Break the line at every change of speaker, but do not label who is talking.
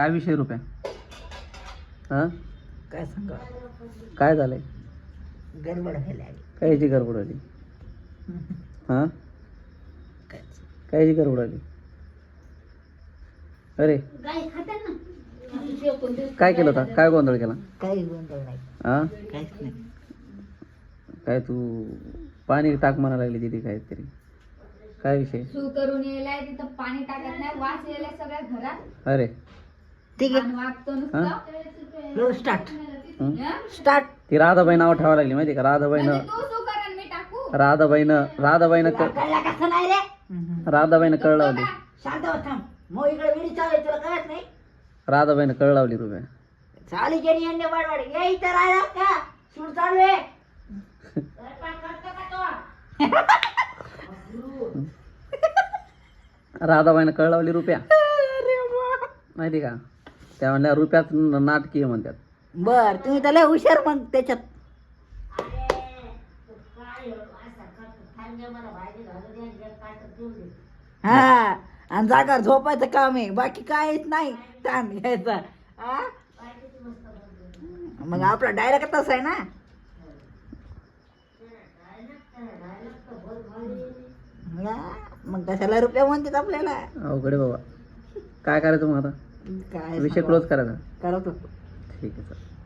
काय विषय रुपया? हां?
काय सांगा?
काय झालंय?
गडबड व्हायला
काय याची गडबड आली? हां?
काय
काय याची गडबड आली? अरे काय केलं होता? काय गोंधळ केला?
काही गोंधळ नाही.
हां?
काहीच नाही.
काय तू पाणी टाक म्हणा लागली तिथे काहीतरी. काय विषय?
सू करून यायलाय तिथं पाणी टाकत नाही वास यायलाय सगळ्या घरात.
अरे.
ठीक आहे. स्टार्ट? स्टार्ट
ती राधाबाई नाव ठेवायला लागली माहिती का? राधाबाईनं
म्हणजे
राधाबाईनं राधाबाईनं राधाबाईनं कळ लावली राधाबाईनं कळ लावली रुपया
चाली गेली यांनी वाढवाड ये इथं राहिला का? सूट चालू आहे?
राधाबाईनं कळ लावली रुपया माहिती का? त्या म्हणल्या रुपयात नाटकीय म्हणतात.
बर तुम्ही त्याला हुशार मग त्याच्यात. हा आणि जागा झोपायचं काम आहे. बाकी काहीच नाही. ताण घ्यायचा. हा? मग आपला डायरेक्ट तसा आहे ना? हा, मग कशाला रुपये म्हणतात आपल्याला?
अवघड आहे बाबा. काय करायचं मग आता?
काय
विषय क्लोज करायचा
करत
ठीक आहे चल